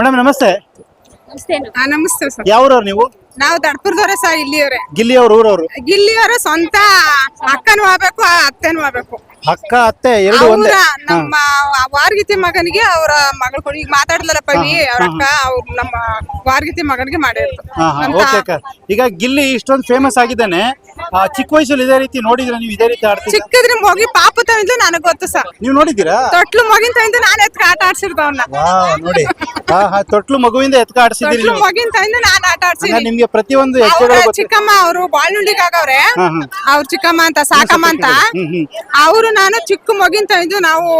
Madam ನಮಸ್ತೆ. ಹಾ ನಮಸ್ತೆ ಸರ್. ಯಾವ್ರವ್ರು ನೀವು? ನಾವು ದಡ್ಪುರದವ್ರೆ ಸರ್ ಇಲ್ಲಿಯವ್ರೆ. ಗಿಲ್ಲಿಯವ್ರ ಊರವ್ರು? ಗಿಲ್ಲಿಯವರ ಸ್ವಂತ ಅಕ್ಕನೂ ಆಗ್ಬೇಕು ಅತ್ತೆನೂ ಆಗ್ಬೇಕು. ಅಕ್ಕ ಅತ್ತೆ ಎರಡು ಒಂದೇ? ಅವ್ರ ನಮ್ಮ ವಾರ್ಗಿತಿ ಮಗನಿಗೆ ಅವರ ಮಗಳು ಕೊಡಿ. ಈಗ ಮಾತಾಡ್ಲಲ್ಲ ಪವಿ ಅವ್ರ ಅಕ್ಕ ಅವ್ರ ನಮ್ಮ ವಾರ್ಗಿತಿ ಮಗನಿಗೆ ಮಾಡಿರ್ತಾರೆ ಹಾ ಹಾ ಓಕೆ ಅಕ್ಕ. ಈಗ ಗಿಲ್ಲಿ ಇಷ್ಟೊಂದು ಫೇಮಸ್ ಆಗಿದ್ದಾನೆ. ಚಿಕ್ಕ ವಯಸ್ಸಲ್ಲಿ ಇದೇ ರೀತಿ ನೋಡಿದ್ರೆ ನೀವು ಇದೇ ರೀತಿ ಆಡ್ತೀರಾ ಚಿಕ್ಕದ್ರ ಮಗಿ ಪಾಪ ತಂದು ನನಗೆ ಗೊತ್ತು ಸರ್. ನೀವು ನೋಡಿದ್ದೀರಾ? ತೊಟ್ಲು ಮಗಿನ ತಂದು ನಾನು ಎತ್ಕ ಆಟ ಆಡ್ಸಿರ್ದವನ್ನ ವಾ ನೋಡಿ. ಹಾ ಹಾ ತೊಟ್ಲು ಮಗುವಿಂದ ಎತ್ಕ ಆಡ್ಸಿದ್ದೀರಿ ತೊಟ್ಲು ನೀವು. ಮಗಿನ ತಂದು ನಾನು ಆಟ ಹಂಗಾರೆ ನಿಮ್ಗೆ ಪ್ರತಿಯೊಂದು ಅವ್ರ ಗೊತ್ತು. ಚಿಕ್ಕಮ್ಮ ಅವರು ಬಾಳ್ನುಳ್ಳಿಗೆ ಆಗವ್ರೆ. ಹಾ ಹಾ. ಅವ್ರ ಚಿಕ್ಕಮ್ಮ ಅಂತ ಸಾಕಮ್ಮ ಅಂತ. ಹ್ಮ್ ಹ್ಮ್. ಅವರು ನಾನು ಚಿಕ್ಕ ಮಗಿನ ತಂದು ನಾವು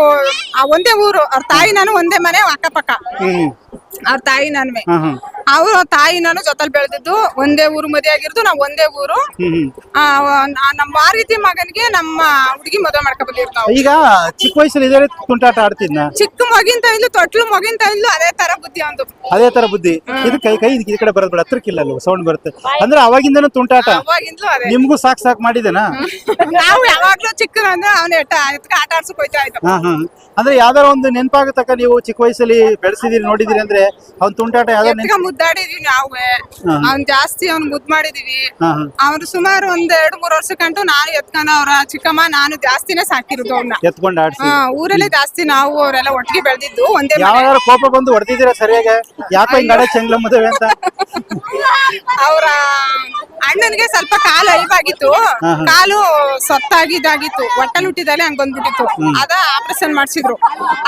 ಆ ಒಂದೇ ಊರು ಅವ್ರ ತಾಯಿ ನಾನು ಒಂದೇ ಮನೆ ಅಕ್ಕಪಕ್ಕ. ಹ್ಮ್. ಅವ್ರ ತಾಯಿ ನನ್ವೆ. ಅವ್ರ ತಾಯಿ ನಾನು ಜೊತೆಲಿ ಬೆಳೆದಿದ್ದು ಒಂದೇ ಊರು ಮದುವೆ ಆಗಿರೋದು ನಾವ್ ಒಂದೇ ಊರು. ನಮ್ಮ ಹ್ಮ್. ಆ, ರೀತಿ ನಮ್ಮ ಮಗನಿಗೆ ನಮ್ಮ ಹುಡುಗಿ ಮದುವೆ ಮಾಡ್ಕೊ ಬಂದಿರ್ತಾವ ಈಗ ಚಿಕ್ಕ ವಯಸ್ಸಲ್ಲಿ ಇದೇ ರೀತಿ ತುಂಟಾಟ ಆಡ್ತಿದ್ನ? ಚಿಕ್ಕ ಮಗಿನ ತಂದ್ಲು ತೊಟ್ಲು ಮಗಿನ ತಂದ್ಲು ಅದೇ ತರ ಬುದ್ಧಿ ಒಂದು ಅದೇ ತರ ಬುದ್ಧಿ. ಇದು ಕೈ ಕೈ ಈ ಕಡೆ ಬರೋದ್ ಬೇಡ ಹತ್ರಕ್ಕಿಲ್ಲ ಅಲ್ವ ಸೌಂಡ್ ಬರುತ್ತೆ. ಅಂದ್ರೆ ಅವಾಗಿಂದನೂ ತುಂಟಾಟ. ಅವಾಗಿಂದ್ಲು ಅದೇ. ನಿಮ್ಗೂ ಸಾಕ್ ಸಾಕ್ ಮಾಡಿದೇನಾ ನಾವು ಯಾವಾಗ್ಲೂ ಚಿಕ್ಕ ಅಂದ್ರೆ ಅವನ ಎಟ್ಟ ಎತ್ಕ ಆಟ ಆಡ್ಸಕ್ ಹೋಯ್ತಾ ಇದ್ದ. ಹಾ ಹಾ. ಅಂದ್ರೆ ಯಾವ್ದಾರ ಒಂದು ನೆನಪಾಗತಕ್ಕ ನೀವು ಚಿಕ್ಕ ವಯಸ್ಸಲ್ಲಿ ಬೆಳೆಸಿದಿರಿ ನೋಡಿದಿರಿ ಅಂದ್ರೆ ಅವ್ನ್ ತುಂಟಾಟ ಯಾವ್ದಾರ ಮುದ್ದಾಡಿದೀವಿ ನಾವು. ಅವ್ನ್ ಜಾಸ್ತಿ ಅವ್ನ್ ಮುದ್ ಮಾಡಿದೀವಿ ಅವ್ರು ಸುಮಾರು ಒಂದ್ ಎರಡ್ ಮೂರ್ ವರ್ಷಕ್ಕಂಟು ನಾನು ಎತ್ಕೊಂಡ ಅವ್ರ ಚಿಕ್ಕಮ್ಮ ನಾನು ಜಾಸ್ತಿನೇ ಸಾಕಿರೋದು ಅವ್ನ ಎತ್ಕೊಂಡ್ ಆಡ್ಸಿ. ಹಾ ಊರಲ್ಲೇ ಜಾಸ್ತಿ ನಾವು ಅವರೆಲ್ಲ ಒಟ್ಟಿಗೆ ಬೆಳೆದಿದ್ದು ಒಂದೇ ಮನೆ. ಕೋಪ ಬಂದು ಹೊಡೆದಿದ್ದೀರಾ ಸರಿಯಾಗಿ? ಯಾಕೋ ಹಿಂಗ್ ಚಂಗ್ಲ ಚೆಂಗ್ಲ ಮದುವೆ ಅಂತ? ಅವ್ರ ಅಣ್ಣನಿಗೆ ಸ್ವಲ್ಪ ಕಾಲು ಅಳಿವಾಗಿತ್ತು ಕಾಲು ಸತ್ತಾಗಿದ್ದಾಗಿತ್ತು. ಹೊಟ್ಟೆ ಹುಟ್ಟಿದಲ್ಲಿ ಹಂಗ್ ಬಂದ್ಬಿಟ್ಟಿತ್ತು. ಅದ ಆಪರೇಷನ್ ಮಾಡ್ಸಿದ್ರು.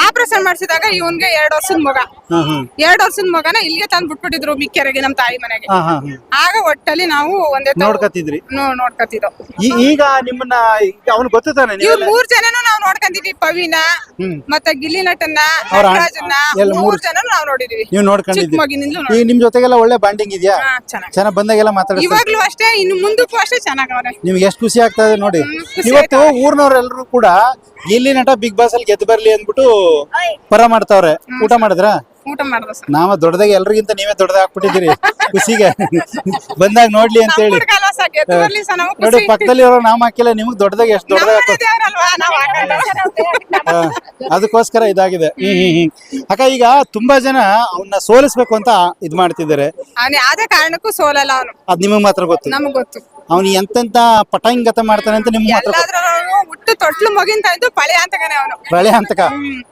ಆಪರೇಷನ್ ಮಾಡ್ಸಿದಾಗ ಇವನ್ಗೆ ಎರಡ್ ವರ್ಷದ ಮಗ. ಎರಡ್ ವರ್ಷದ ಮಗನ ಇಲ್ಲಿಗೆ ತಂದ್ ಬಿಟ್ಬಿಟ್ಟಿದ್ರು ಮಿಕ್ಕೆರೆಗೆ ನಮ್ ತಾಯಿ ಮನೆಗೆ. ಹಾ ಹಾ ಹಾ. ಆಗ ಒಟ್ಟಲ್ಲಿ ನಾವು ಒಂದೇ ನೋಡ್ಕತ್ತಿದ್ರಿ? ನೋಡ್ಕತಿದ್ರಿ ನೋ- ನೋಡ್ಕತಿದ್ದೋ ಈ- ಈಗ ನಿಮ್ಮನ್ನ ಅವ್ನು ಗೊತ್ತು ತಾನೆ ನೀವು ಇವ್ರು ಮೂರ್ ಜನನು ನಾವು ನೋಡ್ಕೊಂಡಿದೀವಿ ಪವಿನ ಹ್ಮ್. ಮತ್ತೆ ಗಿಲ್ಲಿ ನಟನ್ನ ಅವ್ರ ಅಣ್ಣ- ನಟರಾಜನ್ನ ಎಲ್ಲ ಮೂರ್ ಜನನು ನಾವು ನೋಡಿದೀವಿ. ನೀವು ಚಿಕ್ಕ ನೋಡ್ಕೊಂಡಿದ್ರಿ ಈಗ ನಿಮ್ ಜೊತೆಗೆಲ್ಲ ಒಳ್ಳೆ ಬಾಂಡಿಂಗ್ ಇದೆಯಾ? ಚೆನ್ನಾಗಿ. ಚೆನ್ನಾಗ್ ಬಂದಾಗೆಲ್ಲ ಮಾತಾಡಿಸ್ತಾರೆ. ಇವಾಗ್ಲೂ ಅಷ್ಟೇ ಇನ್ನು ಮುಂದಕ್ಕೂ ಅಷ್ಟೇ ಚೆನ್ನಾಗವ್ರೆ ನಿಮ್ಗೆ ಎಷ್ಟು ಖುಷಿ ಆಗ್ತಾ ಇದೆ ನೋಡಿ. ಹ್ಮ್, ಖುಷಿ ಇವತ್ತು ಊರ್ನವ್ರೆಲ್ರು ಕೂಡ ಗಿಲ್ಲಿ ನಟ ಬಿಗ್ ಬಾಸ್ ಅಲ್ಲಿ ಗೆದ್ದು ಬರ್ಲಿ ಅಂದ್ಬಿಟ್ಟು ಪರ ಮಾಡ್ತಾವ್ರೆ. ಊಟ ಮಾಡಿದ್ರ? ಊಟ ಮಾಡ್ದ ಸರ್. ನಾವ ದೊಡ್ಡದಾಗ ಎಲ್ರಿಗಿಂತ ನೀವೇ ದೊಡ್ಡದಾಗ ಹಾಕ್ಬಿಟ್ಟಿದ್ದೀರಿ. ಖುಷಿಗೆ. ಬಂದಾಗ ನೋಡ್ಲಿ ಅಂತ ಹೇಳಿ. ನೋಡಿ ಪಕ್ಕದಲ್ಲಿ ಇರೋ ನಾಮ ಹಾಕಿಲ್ಲ ನಿಮ್ಗ್ ದೊಡ್ಡದಾಗ ಎಷ್ಟು ದೊಡ್ಡದಾಗ ಅದಕ್ಕೋಸ್ಕರ ಇದಾಗಿದೆ. ಹ್ಮ್ ಹ್ಮ್ ಹ್ಮ್. ಅಕ್ಕ ಈಗ ತುಂಬಾ ಜನ ಅವನ್ನ ಸೋಲಿಸ್ಬೇಕು ಅಂತ ಇದ್ ಮಾಡ್ತಿದ್ದಾರೆ. ಅವನ್ ಯಾವ್ದೇ ಕಾರಣಕ್ಕೂ ಸೋಲಲ್ಲ ಅವನು. ಅದ್ ನಿಮಗ್ ಮಾತ್ರ ಗೊತ್ತು? ನಮಗ್ ಗೊತ್ತು. ಅವ್ನು ಎಂತೆಂತ ಪಟಾಂಗತ ಮಾಡ್ತಾನೆ ಅಂತ ನಿಮ್ಗೆ ಮಾತ್ರ ಗೊತ್ತು. ಹುಟ್ಟು ತೊಟ್ಲು ಮಗಿಂತ ಇದ್ದು ಪಳೆ ಅಂತಗಾನೆ ಅವನು. ಅಂತಕ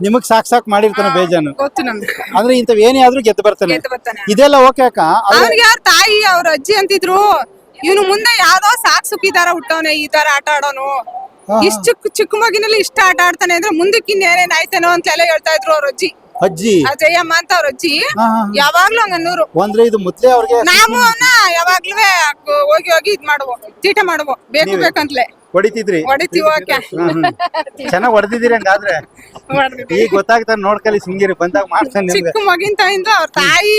ನಿಮಗ್ ಸಾಕ್ ಸಾಕ್ ಮಾಡಿರ್ತಾನೆ ಬೇಜಾನು. ಗೊತ್ತು ನಮ್ಗೆ. ಅಂದ್ರೆ ಇಂಥವ್ ಏನೇ ಆದ್ರೂ ಗೆದ್ದು ಬರ್ತಾನೆ. ಗೆದ್ದು ಬರ್ತಾನೆ. ಇದೆಲ್ಲ ಓಕೆ ಅಕ್ಕ? ಅವ್ನಿಗೆ ತಾಯಿ ಅವ್ರ ಅಜ್ಜಿ ಅಂತಿದ್ರು ಇವನು ಮುಂದೆ ಯಾವ್ದೋ ಸಾಕ್ ಸುಖಿ ತರ ಹುಟ್ಟವನೆ ಈ ತರ ಆಟ ಆಡೋನು. ಇಷ್ಟು ಚಿಕ್ಕ ಚಿಕ್ಕ ಮಗಿನಲ್ಲಿ ಇಷ್ಟ ಆಟ ಆಡ್ತಾನೆ ಅಂದ್ರೆ ಮುಂದಕ್ಕೆ ಇನ್ನೇನೇನ್ ಆಯ್ತೇನೋ ಅಂತೆಲ್ಲ ಹೇಳ್ತಾ ಇದ್ರು ಅವ್ರ ಅಜ್ಜಿ. ಅಜ್ಜಿ. ಆ ಜಯಮ್ಮ ಅಂತ ಅವ್ರ ಅಜ್ಜಿ. ಯಾವಾಗ್ಲೂ ಹಂಗ ನೂರು. ಅಂದ್ರೆ ಇದು ಮುತ್ಲೆ ಅವ್ರಿಗೆ ನಾವು ಯಾವಾಗ್ಲೂ ಹೋಗಿ ಹೋಗಿ ಇದ್ ಮಾಡುವ ಚೀಟ ಮಾಡುವ. ಬೇಕು ಬೇಕಂತ್ಲೆ. ಹೊಡಿತಿದ್ರಿ? ಹೊಡಿತೀವಿ ಚೆನ್ನಾಗ್ ಹೊಡೆದಿದ್ದೀರಿ ಹಂಗಾದ್ರೆ. ಈಗ ಗೊತ್ತಾಗ್ತಾನೆ ನೋಡ್ಕಲಿ ಸಿಂಗಿರಿ ಬಂದಾಗ ಮಾಡ್ತಾನೆ ನಿಮ್ಗೆ. ಚಿಕ್ಕ ಮಗಿನ ತಾಯಿಂದ ಅವ್ರ ತಾಯಿ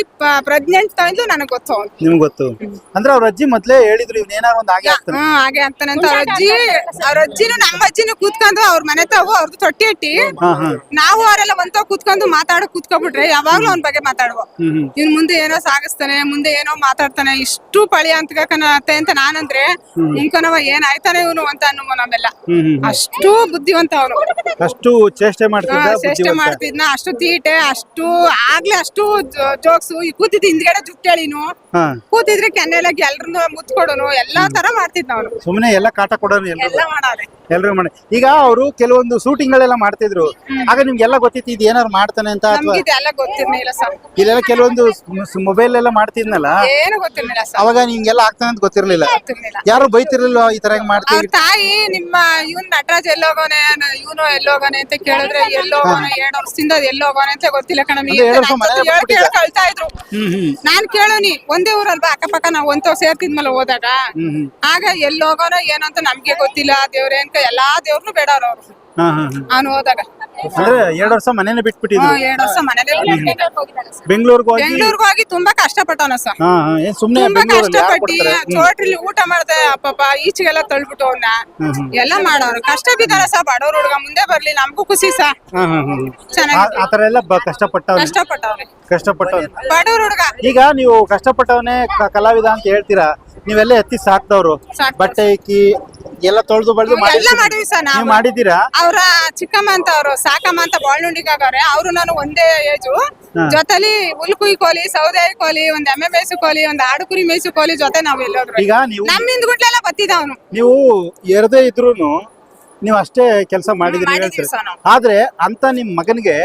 ಪ್ರೆಗ್ನೆಂಟ್ ತಾಯಿಂದ ನನಗ್ ಗೊತ್ತು ನಿಮ್ಗೆ ಗೊತ್ತು? ಅಂದ್ರೆ ಅವ್ರ ಅಜ್ಜಿ ಮೊದ್ಲೇ ಹೇಳಿದ್ರು ಇವ್ನ ಏನಾರ ಒಂದ್ ಹಾಗೆ ಆಗ್ತಾನೆ. ಹ್ಮ್ ಹಾಗೆ ಅಂತಾನೆ ಅಂತ. ಅವ್ರ ಅಜ್ಜಿ ಅವ್ರ ಅಜ್ಜಿನು ನಮ್ಮ ಅಜ್ಜಿನು ಕೂತ್ಕೊಂಡು ಅವ್ರ ಮನೆ ತಾವು ಅವ್ರದ್ದು ತೊಟ್ಟಿ ಇಟ್ಟಿ ಹಾ ಹಾ. ನಾವು ಅವರೆಲ್ಲ ಒಂತ ಕೂತ್ಕೊಂಡು ಮಾತಾಡೋ ಕೂತ್ಕೊಬಿಟ್ರೆ ಯಾವಾಗ್ಲೂ ಅವ್ನ ಬಗ್ಗೆ ಮಾತಾಡುವ. ಹ್ಮ್ ಹ್ಮ್. ಇವ್ನ್ ಮುಂದೆ ಏನೋ ಸಾಗಿಸ್ತಾನೆ ಮುಂದೆ ಏನೋ ಮಾತಾಡ್ತಾನೆ. ಇಷ್ಟು ಪಳಿ ಅಂತಕನತ್ತೆ ಅಂತ ನಾನಂದ್ರೆ ಮುಂಕನವ ಏನ್ ಆಯ್ತಾನೆ ಇವನು? ಅಂತ ಅನ್ನುವ ನಾವೆಲ್ಲ. ಅಷ್ಟು ಬುದ್ಧಿವಂತ ಅವನು ಅಷ್ಟು ಚೇಷ್ಟೆ ಮಾಡ್ತಿದ್ದ ಚೇಷ್ಟೆ ಮಾಡ್ತಿದ್ನ ಅಷ್ಟು ತೀಟೆ ಅಷ್ಟು ಆಗ್ಲೇ ಅಷ್ಟು ಜೋಕ್ಸು ಈ ಕೂತಿದ್ದ ಹಿಂದ್ಗಡೆ ಜುಟ್ಟೆಳಿನು ಕೂತಿದ್ರೆ ಕೆನ್ನೆಲಾಗಿ ಎಲ್ರು ಮುತ್ಕೊಡೋನು ಎಲ್ಲಾ ತರ ಮಾಡ್ತಿದ್ನ ಅವನು ಸುಮ್ನೆ ಎಲ್ಲ ಕಾಟ ಕೊಡೋನು ಎಲ್ರು ಎಲ್ಲ ಮಾಡಾರೆ. ಎಲ್ರು ಮಾಡಿ ಈಗ ಅವರು ಕೆಲವೊಂದು ಶೂಟಿಂಗ್ ಗಳೆಲ್ಲ ಮಾಡ್ತಿದ್ರು. ಆಗ ನಿಮ್ಗೆಲ್ಲ ಗೊತ್ತಿತ್ತು ಇದು ಏನಾರು ಮಾಡ್ತಾನೆ ಅಂತ ಅಥವಾ ನಮ್ಗೆ ಇದೆಲ್ಲ ಗೊತ್ತಿರ್ಲಿಲ್ಲ ಸರ್. ಇಲ್ಲೆಲ್ಲ ಕೆಲವೊಂದು ಮೊಬೈಲ್ ಎಲ್ಲ ಮಾಡ್ತಿದ್ನಲ್ಲ? ಏನು ಗೊತ್ತಿರ್ಲಿಲ್ಲ ಸರ್. ಅವಾಗ ನಿಮ್ಗೆಲ್ಲ ಆಗ್ತಾನೆ ಅಂತ ಗೊತ್ತಿರ್ಲಿಲ್ಲ. ಗೊತ್ತಿರ್ಲಿಲ್ಲ. ಯಾರು ಬೈತಿರ್ಲಿಲ್ಲ ಈ ತರ ಅವ್ರ ಮಾಡ್ತೀವಿ ತಾಯಿ ನಿಮ್ಮ ಇವನ್ ನಟರಾಜ್ ಎಲ್ಲೋಗೋನೆ ಇವನು ಎಲ್ಲೋಗೋನೆ ಅಂತ ಕೇಳಿದ್ರೆ ಎಲ್ಲೋಗೋನೆ ಎರಡ್ ವರ್ಷದಿಂದ ಎಲ್ಲೋಗೋನೆ ಅಂತ ಗೊತ್ತಿಲ್ಲ ಕಣಮಿ ಹೇಳಿ ಕಳ್ತಾ ಇದ್ರು. ಹ್ಮ್ ಹ್ಮ್. ನಾನ್ ಕೇಳೋನಿ ಒಂದೇ ಊರಲ್ವಾ? ಅಕ್ಕಪಕ್ಕ ನಾವ್ ಒಂದ್ ಸೇರ್ತಿದ್ಮಲ್ಲ ಹೋದಾಗ. ಆಗ ಎಲ್ಲೋಗೋನೋ ಏನೋ ಅಂತ ನಮ್ಗೆ ಗೊತ್ತಿಲ್ಲ ದೇವ್ರೆ ಅಂತ. ಎಲ್ಲಾ ದೇವ್ರನ್ನು ಬೇಡವ್ರು ಅವ್ರು. ಅವ್ನು ಹೋದಾಗ. ಅಂದ್ರೆ ಎರಡ್ ವರ್ಷ ಮನೇನೆ ಬಿಟ್ಬಿಟ್ಟಿದ್ರು. ಎರಡು ವರ್ಷ ಮನೇಲಿ ಬೆಂಗಳೂರಿಗೆ ಹೋಗಿ ಬೆಂಗಳೂರಿಗೆ ಹೋಗಿ ತುಂಬಾ ಕಷ್ಟಪಟ್ಟವನ ಸರ್ ಹಾ ಹಾ ಏನ್ ಸುಮ್ನೆ ತುಂಬಾ ಬೆಂಗಳೂರಲ್ಲಿ ಯಾರು ಕಷ್ಟಪಟ್ಟಿ ಕೊಡ್ತಾರೆ? ಚೋಟ್ರಿಲಿ ಊಟ ಮಾಡ್ದೆ ಅಪ್ಪಾ ಈಚೆಗೆಲ್ಲ ತಳ್ಬಿಟ್ಟು ಅವ್ನ. ಎಲ್ಲ ಮಾಡೋರು. ಕಷ್ಟ ಬಿದ್ದಾರ ಸ ಬಡವ್ರ ಹುಡುಗ ಮುಂದೆ ಬರ್ಲಿ ನಮ್ಗೂ ಖುಷಿ ಸರ್ ಹಾ ಹಾ ಹಾ ಚೆನ್ನಾಗಿ ಆ ತರ ಎಲ್ಲ ಬ- ಕಷ್ಟಪಟ್ಟವ್ನೆ. ಕಷ್ಟಪಟ್ಟವ್ರೆ. ಕಷ್ಟಪಟ್ಟವ್ನೆ. ಬಡವ್ರ ಹುಡುಗ. ಈಗ ನೀವು ಕಷ್ಟಪಟ್ಟವನೇ ಕ- ಕಲಾವಿದ ಅಂತ ಹೇಳ್ತೀರಾ? ನೀವೆಲ್ಲ ಎತ್ತಿ ಸಾಕ್ತವ್ರು ಸಾಕ್ದವ್ರು. ಬಟ್ಟೆ ಇಕ್ಕಿ ಎಲ್ಲ ತೊಳೆದು ಬಳ್ದು ಎಲ್ಲ. ಮಾಡಿವಿ ಸರ್ ನೀವು ನಾವು ಮಾಡಿದ್ದೀರಾ ಅವ್ರ ಚಿಕ್ಕಮ್ಮ ಅಂತ ಅವ್ರು ಸಾಕಮ್ಮ ಅಂತ ಬಾಳ್ನುಂಡಿಗಾಗವ್ರೆ ಅವ್ರು ನಾನು ಒಂದೇ ಏಜು. ಜೊತೆಲಿ ಹುಲ್ಕುಯ್ ಕೋಲಿ ಸೌದೆ ಕೋಲಿ ಒಂದ್ ಎಮ್ಮೆ ಮೇಯ್ಸು ಕೋಲಿ ಒಂದ್ ಆಡು ಕುರಿ ಮೇಯ್ಸು ಕೋಲಿ ಜೊತೆ ನಾವ್ ಎಲ್ಲೋದ್ರು ಈಗ ನೀವು ನಮ್ ಹಿಂದ್ಗುಟ್ಲೆಲ್ಲ ಬತ್ತಿದ ಅವನು ನೀವು ಎರದೇ ಇದ್ರೂನು ನೀವು ಅಷ್ಟೇ ಕೆಲಸ ಮಾಡಿದ್ರಿ ಮಾಡಿದೀವಿ ಹೇಳ್ತೀರಿ ಸರ್ ನಾವು. ಆದ್ರೆ ಅಂತ ನಿಮ್ ಮಗನಿಗೆ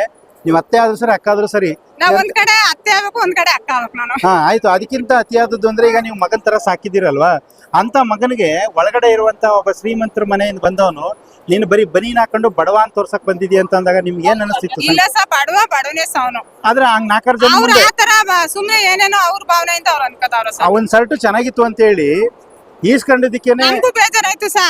ನೀವು ಅತ್ತೆ ಆದ್ರೂ ಸರಿ ಅಕ್ಕ ಆದ್ರೂ ಸರಿ. ನಾವ್ ಒಂದ್ ಕಡೆ ಅತ್ತೆ ಆಗ್ಬೇಕು ಒಂದ್ ಕಡೆ ಅಕ್ಕ ಆಗ್ಬೇಕು ನಾನು. ಹಾ ಆಯ್ತು. ಅದಕ್ಕಿಂತ ಅತಿಯಾದದ್ದು ಅಂದ್ರೆ ಈಗ ನೀವು ಮಗನ್ ತರ ಸಾಕಿದಿರಲ್ವಾ ಅಂತ ಮಗನಿಗೆ ಒಳಗಡೆ ಇರುವಂತ ಒಬ್ಬ ಶ್ರೀಮಂತರ ಮನೆಯಿಂದ ಬಂದವನು ನೀನು ಬರೀ ಬನೀನ್ ಹಾಕೊಂಡು ಬಡವ ಅಂತ ತೋರ್ಸಕ್ ಬಂದಿದ್ಯಾ ಅಂತ ಅಂದಾಗ ನಿಮ್ಗೆ ಏನ್ ಅನಿಸ್ತಿತ್ತು ಇಲ್ಲ ಸ ಬಡವ ಬಡವನೇ ಸ ಅವನು. ಆದ್ರೆ ಹಂಗ್ ನಾಲ್ಕಾರು ಜನ ಅವ್ರ ಮುಂದೆ ಆತರ ಬ- ಸುಮ್ನೆ ಏನೇನೋ ಅವ್ರ ಭಾವನೆಯಿಂದ ಅವ್ರು ಅನ್ಕೋತಾವ್ರ ಸರ್. ಅವನ್ ಶರ್ಟ್ ಚೆನ್ನಾಗಿತ್ತು ಅಂತ ಹೇಳಿ ಈಸ್ಕೊಂಡಿದ್ದಕ್ಕೇನೆ ನಮಗೂ ಬೇಜಾರಾಯ್ತು ಸಾ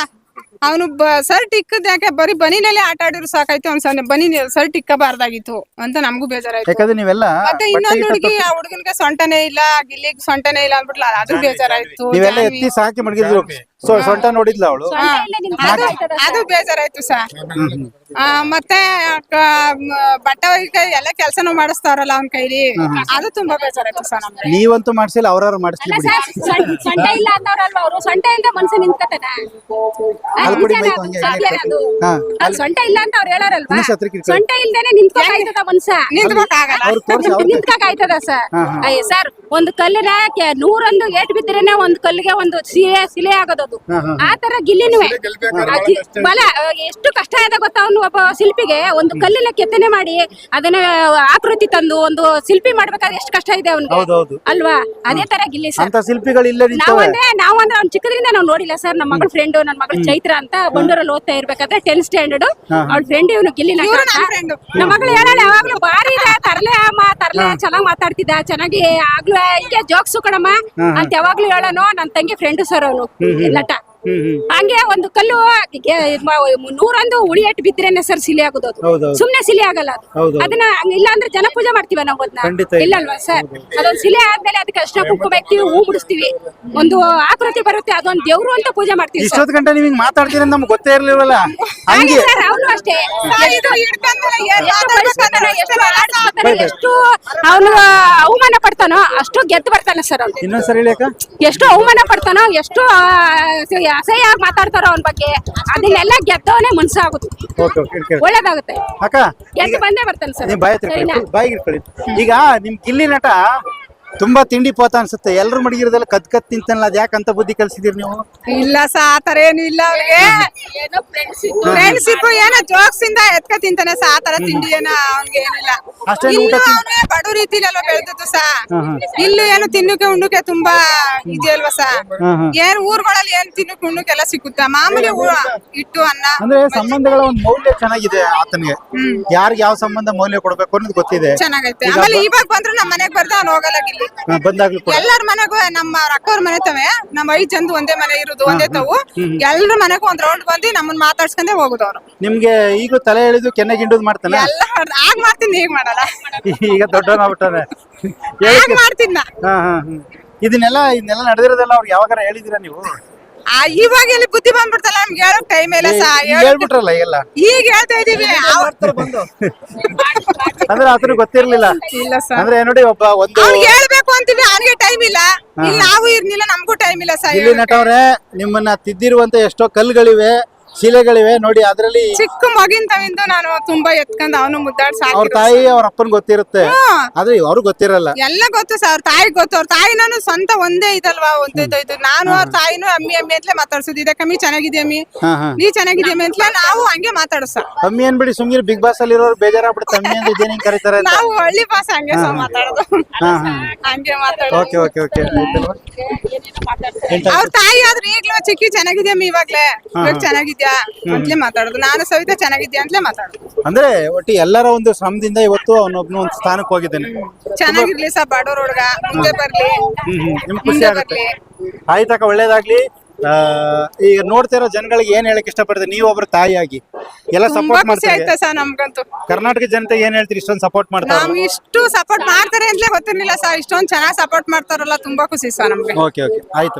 ಅವನು ಸರ್ಟ್ ಇಕ್ಕದ್ ಯಾಕೆ ಬರೀ ಬನಿನಲ್ಲಿ ಆಟ ಆಡಿದ್ರು ಸಾಕಾಯ್ತು ಅವ್ನು ಸಣ್ಣ ಬನಿ ಸರ್ಟ್ ಇಕ್ಕಬಾರ್ದಾಗಿತ್ತು ಅಂತ ನಮಗೂ ಬೇಜಾರಾಯ್ತು. ಯಾಕಂದ್ರೆ ನೀವೆಲ್ಲ ಮತ್ತೆ ಇನ್ನೊಂದ್ ಹುಡುಗಿ ಆ ಹುಡುಗನ್ಗೆ ಸೊಂಟನೇ ಇಲ್ಲ ಗಿಲ್ಲಿಗ್ ಸೊಂಟನೇ ಇಲ್ಲ ಅಂದ್ಬಿಟ್ಲ ಅದು ಬೇಜಾರಾಯ್ತು ನೀವೆಲ್ಲ. ಎತ್ತಿ ಸಾಕಿ ಮಡಗಿದ್ರು. ಸೊ ಸೊಂಟ ನೋಡಿದ್ಲ ಅವಳು? ಅದು ಅದು ಬೇಜಾರಾಯ್ತು ಸರ್. ಆ, ಮತ್ತೆ ಬಟ್ಟೆ ಒಗ್ಯಕ್ಕೆ ಎಲ್ಲ ಕೆಲ್ಸನೂ ಮಾಡಿಸ್ತಾರಲ್ಲ ಅವ್ನ ಕೈಲಿ. ಅದು ತುಂಬಾ ಬೇಜಾರಾಯ್ತು ಸರ್ ನಮ್ಗೆ. ನೀವಂತೂ ಮಾಡ್ಸಿಲ್ಲ ಅವ್ರವ್ರು ಮಾಡಿಸ್ಲಿ ಬಿಡಿ. ಸೊಂಟ ಇಲ್ಲ ಅಂದವ್ರಲ್ವಾ ಅವರು? ಸೊಂಟ ಇಲ್ದ ಮನ್ಸು ನಿಂತ್ಕತಾನ ಹಂಗೆ ಹಂಗೆ. ಹಾ. ಸೊಂಟ ಇಲ್ಲ ಅಂತ ಅವ್ರು ಹೇಳಾರಲ್ವಾ? ಇನ್ನೂ ಹತ್ರಕ್ಕೆ ಇಟ್ಕೊಳ್ಳಿ. ಸೊಂಟ ಇಲ್ದೇನೆ ನಿಂತ್ಕೋಕಾಯ್ತದ ಮನ್ಸ ನಿಂತ್ಬೇಕಾಗಲ್ಲ ಅವ್ರು ತೋರ್ಸಿ ಅವ್ರು ನಿಂತ್ಕಾಯ್ತದ ಸರ್. ಹಾ, ಹಾ. ಅಯ್ಯ ಸರ್ ಒಂದು ಕಲ್ಲಿನ ಕೆ- ನೂರೊಂದು ಏಟ್ ಬಿದ್ರೇನೆ ಒಂದು ಕಲ್ಲಿಗೆ ಒಂದು ಸಿಲೆ ಸಿಲೆ ಆಗೋದದು ಹಾ, ಹಾ. ಆ ತರ ಗಿಲ್ಲಿನುವೆ ಆ ಬಲ ಎಷ್ಟು ಕಷ್ಟ ಇದೆ ಗೊತ್ತಾ ಅವ್ನು ಒಬ್ಬ ಶಿಲ್ಪಿಗೆ? ಒಂದು ಕಲ್ಲಿನ ಕೆತ್ತನೆ ಮಾಡಿ ಅದನ್ನ ಆಕೃತಿ ತಂದು ಒಂದು ಶಿಲ್ಪಿ ಮಾಡ್ಬೇಕಾದ್ರೆ ಎಷ್ಟು ಕಷ್ಟ ಇದೆ ಅವ್ನಿಗೆ. ಹೌದೌದು. ಅಲ್ವಾ? ಅದೇ ತರ ಗಿಲ್ಲಿ ಸರ್. ಅಂತ ಶಿಲ್ಪಿಗಳು ಇಲ್ಲೇ ನಾವ್ ನಿಂತವೆ ಅಂದ್ರೆ ನಾವ್ ಅಂದ್ರೆ ಅವ್ನ ಚಿಕ್ಕದ್ರಿಂದ ನಾವ್ ನೋಡಿಲ್ಲ ಸರ್. ನಮ್ಮ ಮಗಳ ಫ್ರೆಂಡ್ ನನ್ನ ಮಗಳ ಚೈತ್ರ ಅಂತ ಬಂಡೂರಲ್ಲಿ ಓದ್ತಾ ಇರ್ಬೇಕಾದ್ರೆ ಟೆಂತ್ ಸ್ಟ್ಯಾಂಡರ್ಡ್ ಅವ್ಳ ಫ್ರೆಂಡ್ ಇವನು ಗಿಲ್ಲಿನ. ನಮ್ಮ ಮಗಳು ಹೇಳಲ್ಲ ಯಾವಾಗ್ಲೂ ಬಾರಿ ಇದೆ ತರ್ಲೆ ಅಮ್ಮ ತರ್ಲೆ ಚೆನ್ನಾಗ್ ಮಾತಾಡ್ತಿದ್ದ ಚೆನ್ನಾಗಿ ಆಗ್ಲೂ ಹಿಂಗೆ ಜೋಕ್ಸು ಕಣಮ್ಮ ಅಂತ ಯಾವಾಗ್ಲೂ ಹೇಳೋನು ನನ್ ತಂಗಿ ಫ್ರೆಂಡ್ ಸರ್ ಅವನು ನಟ. ಹಂಗೆ ಒಂದು ಕಲ್ಲು ನೂರೊಂದು ಉಳಿ ಉಳಿಯಟ್ಟು ಬಿದ್ರೇನೆ ಸರ್ ಸಿಲಿ ಆಗುದು ಅದು. ಸುಮ್ನೆ ಸಿಲಿ ಆಗಲ್ಲ ಅದು. ಅದನ್ನ ಇಲ್ಲ ಅಂದ್ರೆ ಜನ ಪೂಜೆ ಮಾಡ್ತೀವ ನಾವು ಅದನ್ನ. ಇಲ್ಲಲ್ವಾ ಸರ್? ಅದೊಂದು ಸಿಲೆ ಆದ್ಮೇಲೆ ಅದಕ್ಕೆ ಅಷ್ಟ ಕುಕ್ಕು ಬೇಕಿವಿ ಹೂ ಬಿಡಿಸ್ತೀವಿ. ಒಂದು ಆಕೃತಿ ಬರುತ್ತೆ ಅದೊಂದು ದೇವ್ರು ಅಂತ ಪೂಜೆ ಮಾಡ್ತೀವಿ ಇಷ್ಟೊತ್ತು ಗಂಟೆ ನೀವು ಮಾತಾಡ್ತೀರ ನಮ್ಗೆ ಗೊತ್ತೇ ಇರ್ಲಿಲ್ವಲ್ಲ? ಹಾಗೆ. ಹಂಗೆ ಸರ್ ಅವನು ಅಷ್ಟೇ. ಎಷ್ಟು ಅವನು ಅವಮಾನ ಪಡ್ತಾನೋ ಅಷ್ಟು ಗೆದ್ದು ಬರ್ತಾನೆ ಸರ್ ಅವ್ನು. ಇನ್ನೊಂದ್ಸರಿ ಎಷ್ಟು ಅವಮಾನ ಪಡ್ತಾನೋ ಎಷ್ಟು ಅಸಹ್ಯವಾಗಿ ಮಾತಾಡ್ತಾರೋ ಅವನ ಬಗ್ಗೆ ಅದನ್ನೆಲ್ಲ ಗೆದ್ದವನೇ ಮನ್ಸಾಗುತ್ತೆ ಓಕೆ ಓಕೆ ಒಳ್ಳೇದಾಗುತ್ತೆ. ಅಕ್ಕ ಗೆದ್ದು ಬಂದೇ ಬರ್ತಾನೆ ಸರ್. ನೀವು ಬಾಯಿ ಹತ್ರ? ಇಟ್ಕೊಳ್ಳಿ, ಬಾಯಿಗೆ ಇಟ್ಕೊಳ್ಳಿ ಈಗ ನಿಮ್ ಕಿಲ್ಲಿ ನಟ ತುಂಬಾ ತಿಂಡಿ ಪೋತ ಅನ್ಸುತ್ತೆ. ಎಲ್ಲರೂ ಮಡಗಿರೋದೆಲ್ಲ ಕದ್ ಕತ್ ತಿಂತಾನಲ್ಲ ಅದ್ ಯಾಕಂತ ಬುದ್ಧಿ ಕಲ್ಸಿದೀರಿ ನೀವು? ಇಲ್ಲ ಸಾ ಆತರ ಏನು ಇಲ್ಲ ಅವ್ರಿಗೆ ಏನೋ friends ಇತ್ತು. ಫ್ರೆಂಡ್ಶಿಪ್ ಏನೋ ಜೋಕ್ಸ್ ಇಂದ ಎತ್ಕ ತಿಂತಾನೆ ಸಾ ಆತರ ತಿಂಡಿ ಏನೋ ಅವ್ನಿಗೆ ಏನಿಲ್ಲ. ಅಷ್ಟೇನು ಊಟ ಇಲ್ಲೂ ತಿನ್- ಅವ್ನೇ ಬಡು ರೀತಿಲೆಲ್ಲ ಬೆಳೆದದ್ದು ಸಾ ಇಲ್ಲ. ಇಲ್ಲೂ ಏನು ತಿನ್ನಕ್ಕೆ ಉಣ್ಣಕ್ಕೆ ತುಂಬಾ ಇದೆಯಲ್ವಾ ಸಾ ಹಾ, ಹಾ. ಏನ್ ಊರ್ಗಳಲ್ಲಿ ಏನ್ ತಿನ್ನಕ್ಕೆ ಉಣ್ಣಕ್ಕೆ ಎಲ್ಲ ಸಿಕ್ಕುತ್ತ? ಮಾಮೂಲಿ ಊ- ಹಿಟ್ಟು ಅನ್ನ. ಅಂದ್ರೆ ಸಂಬಂಧಗಳ ಒಂದು ಮೌಲ್ಯ ಚೆನ್ನಾಗಿದೆ ಆತನಿಗೆ. ಯಾರಿಗೆ ಯಾವ ಸಂಬಂಧ ಮೌಲ್ಯ ಕೊಡ್ಬೇಕು ಅನ್ನೋದು ಗೊತ್ತಿದೆ. ಚೆನ್ನಾಗೈತೆ. ಆಮೇಲೆ ಇವಾಗ ಬಂದ್ರು ನಮ್ಮ ಮನೆಗ್ ಬರ್ದ ಅವ್ನು ಹೋಗಲ್ಲ ಗಿಲ್ಲಿ. ಹಾ, ಬಂದಾಗ್ಲೂ ಕೂಡ. ಎಲ್ಲಾರ ಮನೆಗೂ ನಮ್ಮ ಅವ್ರ ಅಕ್ಕವ್ರ ಮನೆ ತವೆ ನಮ್ಮ ಐದ್ ಜನದು ಒಂದೇ ಮನೆ ಇರೋದು ಒಂದೇ ತಾವು. ಎಲ್ಲರ ಮನೆಗೂ ಒಂದ್ ರೌಂಡ್ ಬಂದು ನಮ್ಮನ್ ಮಾತಾಡ್ಸ್ಕೊಂಡೆ ಹೋಗುದು ಅವ್ರು ನಿಮ್ಗೆ ಈಗ ತಲೆ ಎಳೆದು ಕೆನ್ನೆ ಗಿಂಡದ್ ಮಾಡ್ತಾನೆ? ಎಲ್ಲ ಆಗ್ ಮಾಡ್ತೀನಿ ಈಗ ಮಾಡಲ್ಲ. ಈಗ ದೊಡ್ಡವನಾಗ್ಬಿಟ್ಟಾನೆ ಆಗ್ ಮಾಡ್ತೀನಿ ನಾ. ಹಾ ಹಾ ಇದನ್ನೆಲ್ಲ ಇದನ್ನೆಲ್ಲ ನಡೆದಿರೋದೆಲ್ಲ ಅವ್ರಿಗೆ ಯಾವಾಗಾರ ಹೇಳಿದಿರಾ ನೀವು? ಆ ಇವಾಗ ಎಲ್ಲಿ ಬುದ್ಧಿ ಬಂದ್ಬಿಡ್ತಲ್ಲ ನಮ್ಗೆ ಹೇಳೋ ಟೈಮ್ ಇಲ್ಲ ಸರ್ ಹೇಳ್ಬಿಟ್ರಲ್ಲ ಎಲ್ಲ? ಈಗ ಹೇಳ್ತಾ ಇದೀವಿ ಅಂದ್ರೆ ಆತನ ಗೊತ್ತಿರ್ಲಿಲ್ಲ. ಇಲ್ಲ ಸರ್. ಅಂದ್ರೆ ನೋಡಿ ಒಬ್ಬ ಒಂದು ಅವ್ನಿಗೆ ಹೇಳ್ಬೇಕು ಅಂತೀವಿ ಅವ್ನಿಗೆ ಟೈಮ್ ಇಲ್ಲ. ಇಲ್ಲಿ ನಾವು ಇರ್ಲಿಲ್ಲ ನಮಗೂ ಟೈಮ್ ಇಲ್ಲ ಸರ್ ಇಲ್ಲಿ ನಟವ್ರೆ ನಿಮ್ಮನ್ನ ತಿದ್ದಿರುವಂತ ಎಷ್ಟೋ ಕಲ್ಗಳಿವೆ. ಶಿಲೆಗಳಿವೆ ನೋಡಿ ಅದ್ರಲ್ಲಿ ಚಿಕ್ಕ ಮಗಿನ ತವಿಂದು ನಾನು ತುಂಬಾ ಎತ್ಕೊಂಡ್ ಅವನು ಮುದ್ದಾಡ್ ಅವ್ರ ತಾಯಿ ಅವ್ರ ಅಪ್ಪನ್ ಗೊತ್ತಿರುತ್ತೆ. ಆದ್ರೆ ಅವ್ರು ಗೊತ್ತಿರಲ್ಲ. ಎಲ್ಲ ಗೊತ್ತು ಸರ್ ಅವ್ರ ತಾಯಿ ಗೊತ್ತು. ಅವ್ರ ತಾಯಿ ನಾನು ಸ್ವಂತ ಒಂದೇ ಇದಲ್ವಾ ಒಂದೇ ಇದು? ನಾನು ಅವ್ರ ತಾಯಿನೂ ಅಮ್ಮಿ ಅಮ್ಮಿ ಅಂತಲೇ ಮಾತಾಡ್ಸೋದು. ಇದೆ ಕಮ್ಮಿ ಚೆನ್ನಾಗಿದೆ ಅಮ್ಮಿ? ಹಾ ಹಾ. ನೀ ಚೆನ್ನಾಗಿದೆ ಅಮ್ಮಿ ಅಂತ ನಾವು ಹಂಗೆ ಮಾತಾಡ್ಸ ಅಮ್ಮಿ ಅನ್ಬಿಡಿ ಸುಮ್ಮನೆ ಬಿಗ್ ಬಾಸ್ ಅಲ್ಲಿ ಇರೋರು ಬೇಜಾರಾಗ್ಬಿಡುತ್ತೆ. ಅಮ್ಮಿ ಅಂತ ಇದೇನ ಕರೀತಾರೆ ಅಂತ. ನಾವು ಹಳ್ಳಿ ಭಾಷೆ ಹಂಗೆ ಸರ್ ಮಾತಾಡೋದು. ಹಾ ಹಾ. ಹಂಗೆ ಮಾತಾಡೋದು. Okay okay okay. ಅವ್ರ ತಾಯಿ ಆದ್ರೆ ಈಗ್ಲೂ ಚಿಕ್ಕಿ ಚೆನ್ನಾಗಿದೆ ಅಮ್ಮಿ ಇವಾಗ್ಲೇ? ಇವಾಗ ಚೆನ್ನಾಗಿದ್ಯಾ ಅಂತಲೇ ಮಾತಾಡೋದು. ನಾನು ಸವಿತಾ ಚೆನ್ನಾಗಿದ್ಯಾ ಅಂತಲೇ ಮಾತಾಡೋದು. ಅಂದ್ರೆ ಒಟ್ಟು ಎಲ್ಲರ ಒಂದು ಶ್ರಮದಿಂದ ಇವತ್ತು ಅವನೊಬ್ನ ಒಂದು ಸ್ಥಾನಕ್ಕೆ ಹೋಗಿದ್ದಾನೆ. ಚೆನ್ನಾಗಿರ್ಲಿ ಸರ್ ಬಡವ್ರ ಹುಡ್ಗ ಮುಂದೆ ಬರ್ಲಿ. ಹ್ಮ್ ಹ್ಮ್. ನಿಮ್ಗೆ ಖುಷಿ ಮುಂದೆ ಆಗುತ್ತೆ. ಬರ್ಲಿ. ಆಯ್ತಕ್ಕ ಒಳ್ಳೇದಾಗ್ಲಿ. ಆ, ಈಗ ನೋಡ್ತಿರೋ ಜನಗಳಿಗೆ ಏನ್ ಹೇಳಕ್ ಇಷ್ಟಪಡ್ತೀರಿ? ನೀವು ಒಬ್ರು ತಾಯಿಯಾಗಿ. ಎಲ್ಲ ತುಂಬಾ ಸಪೋರ್ಟ್ ಖುಷಿ ಮಾಡ್ತಾರೆ. ಆಯ್ತಾ ಸರ್ ನಮ್ಗಂತೂ. ಕರ್ನಾಟಕ ಜನತೆ ಏನ್ ಹೇಳ್ತೀರಿ? ಇಷ್ಟೊಂದು ಸಪೋರ್ಟ್ ಮಾಡ್ತಾರೆ ಇಷ್ಟು ಸಪೋರ್ಟ್ ಮಾಡ್ತಾರೆ ಅಂತಲೇ ಗೊತ್ತಿರ್ಲಿಲ್ಲ ಸರ್. ಇಷ್ಟೊಂದು ಚೆನ್ನಾಗಿ ಸಪೋರ್ಟ್ ಮಾಡ್ತಾರಲ್ಲ ತುಂಬಾ ಖುಷಿ ಸರ್ ನಮ್ಗೆ. ಓಕೆ ಓಕೆ ಆಯ್ತು.